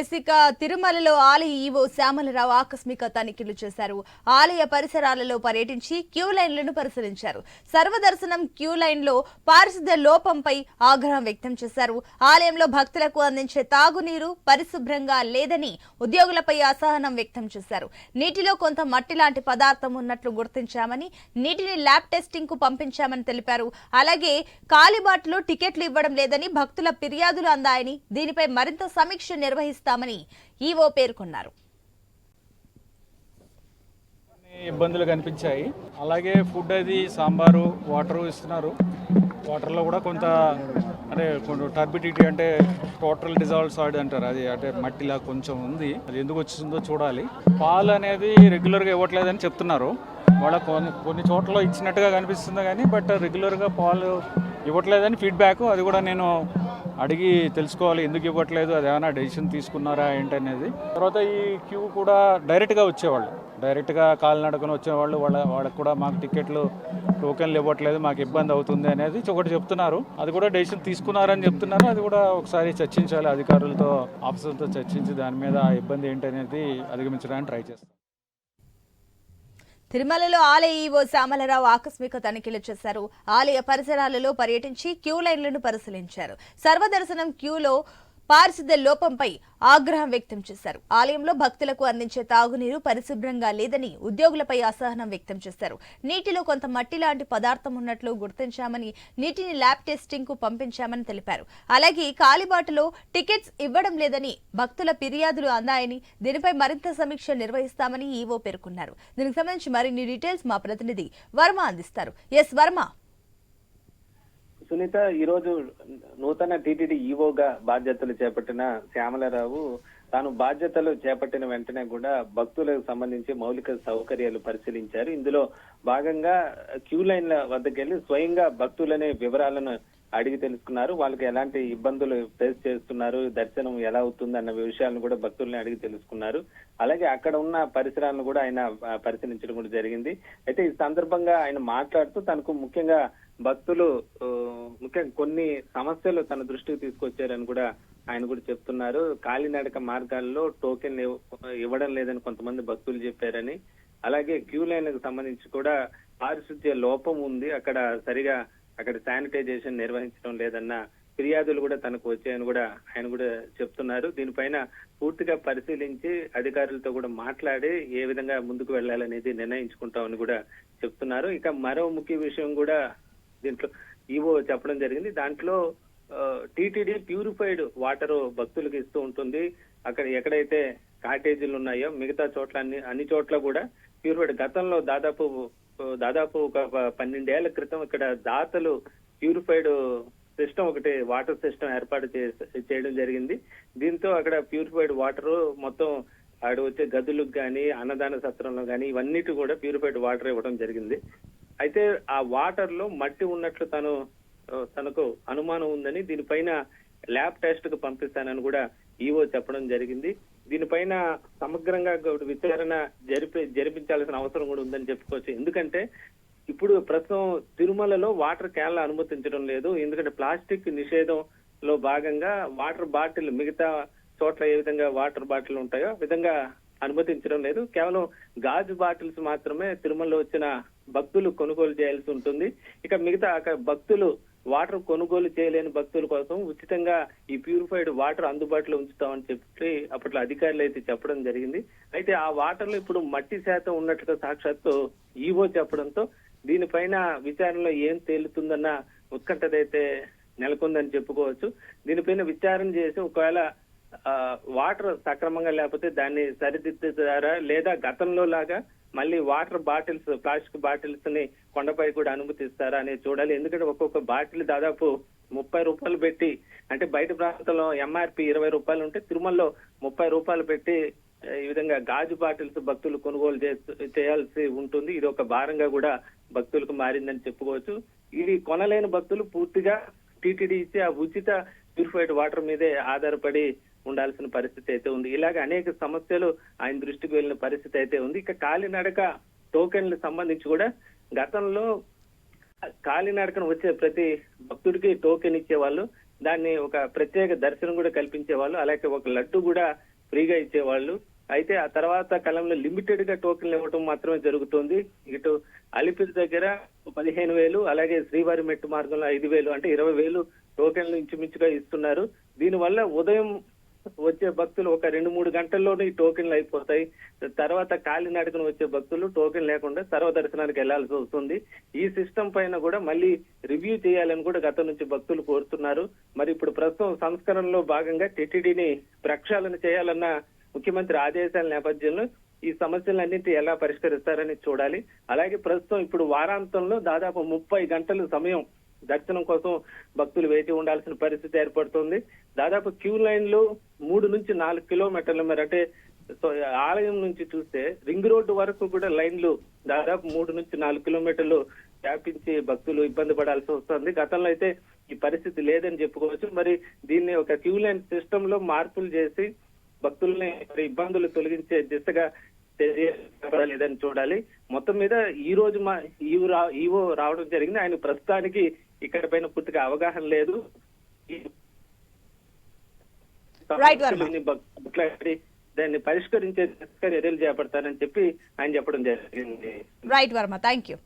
Yes తిరుమలలో ఆలయ EO Shyamalarao ఆకస్మిక తనిఖీలు చేశారు. ఆలయ పరిసరాలలో పర్యటించి క్యూ లైన్లను పరిశీలించారు. సర్వదర్శనం క్యూ లైన్లో పారిశుద్ధ్య లోపంపై ఆగ్రహం వ్యక్తం చేశారు. ఆలయంలో భక్తులకు అందించే తాగునీరు పరిశుభ్రంగా లేదని ఉద్యోగులపై అసహనం వ్యక్తం చేశారు. నీటిలో కొంత మట్టి లాంటి పదార్థం ఉన్నట్లు గుర్తించామని నీటిని ల్యాబ్ టెస్టింగ్కు పంపించామని తెలిపారు. అలాగే కాలిబాట్లు టికెట్లు ఇవ్వడం లేదని భక్తుల ఫిర్యాదులు అందాయని దీనిపై మరింత సమీక్ష నిర్వహిస్తామని ఈవో పేర్కొన్నారు. ఇబ్బందులు కనిపించాయి. అలాగే ఫుడ్ అది సాంబారు వాటర్ ఇస్తున్నారు. వాటర్లో కూడా కొంత అంటే కొంచెం టర్బిడిటీ అంటే టోటల్ డిజాల్వ్ సాయిడ్ అంటారు. అది అంటే మట్టిలా కొంచెం ఉంది. అది ఎందుకు వచ్చిందో చూడాలి. పాలు అనేది రెగ్యులర్గా ఇవ్వట్లేదని చెప్తున్నారు. వాళ్ళ కొన్ని కొన్ని చోట్ల ఇచ్చినట్టుగా కనిపిస్తుంది కానీ బట్ రెగ్యులర్గా పాలు ఇవ్వట్లేదని ఫీడ్బ్యాక్. అది కూడా నేను అడిగి తెలుసుకోవాలి ఎందుకు ఇవ్వట్లేదు అది ఏమైనా డెసిషన్ తీసుకున్నారా ఏంటనేది. తర్వాత ఈ క్యూ కూడా డైరెక్ట్గా వచ్చేవాళ్ళు. డైరెక్ట్గా కాలినడకన వచ్చేవాళ్ళు వాళ్ళ వాళ్ళకి కూడా మాకు టికెట్లు టోకెన్లు ఇవ్వట్లేదు మాకు ఇబ్బంది అవుతుంది అనేది ఒకటి చెప్తున్నారు. అది కూడా డెసిషన్ తీసుకున్నారని చెప్తున్నారు. అది కూడా ఒకసారి చర్చించాలి అధికారులతో ఆఫీసర్లతో చర్చించి దాని మీద ఇబ్బంది ఇబ్బంది ఏంటనేది అధిగమించడానికి ట్రై చేస్తాం. తిరుమలలో ఆలయ ఈవో శ్యామలరావు ఆకస్మిక తనిఖీలు చేశారు. ఆలయ పరిసరాలలో పర్యటించి క్యూ లైన్లను పరిశీలించారు. సర్వదర్శనం క్యూలో పారిశుద్ధ్య లోపంపై ఆగ్రహం వ్యక్తం చేశారు. ఆలయంలో భక్తులకు అందించే తాగునీరు పరిశుభ్రంగా లేదని ఉద్యోగులపై అసహనం వ్యక్తం చేశారు. నీటిలో కొంత మట్టి లాంటి పదార్థం ఉన్నట్లు గుర్తించామని నీటిని ల్యాబ్ టెస్టింగ్కు పంపించామని తెలిపారు. అలాగే కాలిబాటలో టికెట్స్ ఇవ్వడం లేదని భక్తుల ఫిర్యాదులు అందాయని దీనిపై మరింత సమీక్ష నిర్వహిస్తామని ఈవో పేర్కొన్నారు. దీనికి సంబంధించి మరిన్ని డీటెయిల్స్ మా ప్రతినిధి వర్మ అందిస్తారు. ఎస్ వర్మ. సునీత ఈ రోజు నూతన టీటీడీ ఈవోగా బాధ్యతలు చేపట్టిన శ్యామలరావు తాను బాధ్యతలు చేపట్టిన వెంటనే కూడా భక్తులకు సంబంధించి మౌలిక సౌకర్యాలు పరిశీలించారు. ఇందులో భాగంగా క్యూ లైన్ల వద్దకెళ్ళి స్వయంగా భక్తులనే వివరాలను అడిగి తెలుసుకున్నారు. వాళ్ళకి ఎలాంటి ఇబ్బందులు ఫేస్ చేస్తున్నారు దర్శనం ఎలా అవుతుంది అన్న విషయాలను కూడా భక్తుల్ని అడిగి తెలుసుకున్నారు. అలాగే అక్కడ ఉన్న పరిసరాలను కూడా ఆయన పరిశీలించడం కూడా జరిగింది. అయితే ఈ సందర్భంగా ఆయన మాట్లాడుతూ తనకు ముఖ్యంగా భక్తులు ముఖ్యంగా కొన్ని సమస్యలు తన దృష్టికి తీసుకొచ్చారని కూడా ఆయన కూడా చెప్తున్నారు. కాలినడక మార్గాల్లో టోకెన్ ఇవ్వడం లేదని కొంతమంది భక్తులు చెప్పారని. అలాగే క్యూ లైన్కు సంబంధించి కూడా పారిశుద్ధ్య లోపం ఉంది. అక్కడ సరిగా అక్కడ శానిటైజేషన్ నిర్వహించడం లేదన్న ఫిర్యాదులు కూడా తనకు వచ్చాయని కూడా ఆయన కూడా చెప్తున్నారు. దీనిపైన పూర్తిగా పరిశీలించి అధికారులతో కూడా మాట్లాడి ఏ విధంగా ముందుకు వెళ్ళాలనేది నిర్ణయించుకుంటామని కూడా చెప్తున్నారు. ఇక మరో ముఖ్య విషయం కూడా దీంట్లో ఈవో చెప్పడం జరిగింది. దాంట్లో టీటీడీ ప్యూరిఫైడ్ వాటర్ భక్తులకు ఇస్తూ ఉంటుంది. అక్కడ ఎక్కడైతే కాటేజీలు ఉన్నాయో మిగతా చోట్ల అన్ని అన్ని చోట్ల కూడా ప్యూరిఫైడ్. గతంలో దాదాపు దాదాపు ఒక పన్నెండేళ్ళ క్రితం ఇక్కడ దాతలు ప్యూరిఫైడ్ సిస్టమ్ ఒకటి వాటర్ సిస్టమ్ ఏర్పాటు చే- చేయడం జరిగింది. దీంతో అక్కడ ప్యూరిఫైడ్ వాటర్ మొత్తం ఆడ వచ్చే గదులకు కానీ అన్నదాన సత్రంలో కానీ ఇవన్నిటి కూడా ప్యూరిఫైడ్ వాటర్ ఇవ్వడం జరిగింది. అయితే ఆ వాటర్లో మట్టి ఉన్నట్లు తను తనకు అనుమానం ఉందని దీనిపైన ల్యాబ్ టెస్ట్కు పంపిస్తానని కూడా ఈవో చెప్పడం జరిగింది. దీనిపైన సమగ్రంగా విచారణ జరిపి జరిపించాల్సిన అవసరం కూడా ఉందని చెప్పుకోవచ్చు. ఎందుకంటే ఇప్పుడు ప్రస్తుతం తిరుమలలో వాటర్ క్యాన్లు అనుమతించడం లేదు. ఎందుకంటే ప్లాస్టిక్ నిషేధంలో భాగంగా వాటర్ బాటిల్ మిగతా చోట్ల ఏ విధంగా వాటర్ బాటిల్ ఉంటాయో ఆ విధంగా అనుమతించడం లేదు. కేవలం గాజు బాటిల్స్ మాత్రమే తిరుమలలో వచ్చిన భక్తులు కొనుగోలు చేయాల్సి ఉంటుంది. ఇక మిగతా అక్కడ భక్తులు వాటర్ కొనుగోలు చేయలేని భక్తుల కోసం ఉచితంగా ఈ ప్యూరిఫైడ్ వాటర్ అందుబాటులో ఉంచుతామని చెప్పి అప్పట్లో అధికారులు అయితే చెప్పడం జరిగింది. అయితే ఆ వాటర్లో ఇప్పుడు మట్టి శాతం ఉన్నట్టుగా సాక్షాత్తు ఈవో చెప్పడంతో దీనిపైన విచారణలో ఏం తేలుతుందన్న ఉత్కంఠదైతే నెలకొందని చెప్పుకోవచ్చు. దీనిపైన విచారణ చేసి ఒకవేళ ఆ, వాటర్ సక్రమంగా లేకపోతే దాన్ని సరిదిద్దుతారా లేదా గతంలో లాగా మళ్ళీ వాటర్ బాటిల్స్ ప్లాస్టిక్ బాటిల్స్ని కొండపై కూడా అనుమతిస్తారా అనేది చూడాలి. ఎందుకంటే ఒక్కొక్క బాటిల్ దాదాపు ముప్పై రూపాయలు పెట్టి అంటే బయట ప్రాంతంలో ఎంఆర్పి ఇరవై రూపాయలు ఉంటే తిరుమలలో ముప్పై రూపాయలు పెట్టి ఈ విధంగా గాజు బాటిల్స్ భక్తులు కొనుగోలు చేయాల్సి ఉంటుంది. ఇది ఒక భారంగా కూడా భక్తులకు మారిందని చెప్పుకోవచ్చు. ఇది కొనలేని భక్తులు పూర్తిగా టీటీడీ ఇచ్చే ఆ ఉచిత ప్యూరిఫైడ్ వాటర్ మీదే ఆధారపడి ఉండాల్సిన పరిస్థితి అయితే ఉంది. ఇలాగ అనేక సమస్యలు ఆయన దృష్టికి వెళ్ళిన పరిస్థితి అయితే ఉంది. ఇక కాలినడక టోకెన్లు సంబంధించి కూడా గతంలో కాలినడకను వచ్చే ప్రతి భక్తుడికి టోకెన్ ఇచ్చేవాళ్ళు దాన్ని ఒక ప్రత్యేక దర్శనం కూడా కల్పించేవాళ్ళు అలాగే ఒక లడ్డు కూడా ఫ్రీగా ఇచ్చేవాళ్ళు. అయితే ఆ తర్వాత కాలంలో లిమిటెడ్గా టోకెన్లు ఇవ్వడం మాత్రమే జరుగుతుంది. ఇటు అలిపిరి దగ్గర పదిహేను వేలు అలాగే శ్రీవారి మెట్టు మార్గంలో ఐదు వేలు అంటే ఇరవై వేలు టోకెన్లు ఇంచుమించుగా ఇస్తున్నారు. దీనివల్ల ఉదయం వచ్చే భక్తులు ఒక రెండు మూడు గంటల్లోనే ఈ టోకెన్లు అయిపోతాయి. తర్వాత కాలినడకన వచ్చే భక్తులు టోకెన్ లేకుండా సర్వదర్శనానికి వెళ్ళాల్సి వస్తుంది. ఈ సిస్టమ్ పైన కూడా మళ్ళీ రివ్యూ చేయాలని కూడా గతం నుంచి భక్తులు కోరుతున్నారు. మరి ఇప్పుడు ప్రస్తుతం సంస్కరణలో భాగంగా టిటిడిని ప్రక్షాళన చేయాలన్న ముఖ్యమంత్రి ఆదేశాల నేపథ్యంలో ఈ సమస్యలన్నింటి ఎలా పరిష్కరిస్తారని చూడాలి. అలాగే ప్రస్తుతం ఇప్పుడు వారాంతంలో దాదాపు ముప్పై గంటలు సమయం దర్శనం కోసం భక్తులు వేచి ఉండాల్సిన పరిస్థితి ఏర్పడుతుంది. దాదాపు క్యూ లైన్లు మూడు నుంచి నాలుగు కిలోమీటర్ల మేర అంటే సో ఆలయం నుంచి చూస్తే రింగ్ రోడ్డు వరకు కూడా లైన్లు దాదాపు మూడు నుంచి నాలుగు కిలోమీటర్లు వ్యాపించి భక్తులు ఇబ్బంది పడాల్సి వస్తుంది. గతంలో అయితే ఈ పరిస్థితి లేదని చెప్పుకోవచ్చు. మరి దీన్ని ఒక క్యూ లైన్ సిస్టమ్లో మార్పులు చేసి భక్తుల్ని ఇబ్బందులు తొలగించే దిశగా లేదని చూడాలి. మొత్తం మీద ఈ రోజు మా ఈవో రా- ఈవో రావడం జరిగింది. ఆయన ప్రస్తుతానికి ఇక్కడ పైన పూర్తిగా అవగాహన లేదు. దాన్ని పరిష్కరించే చర్యలు చేపడతానని చెప్పి ఆయన చెప్పడం జరిగింది. Right Varma thank you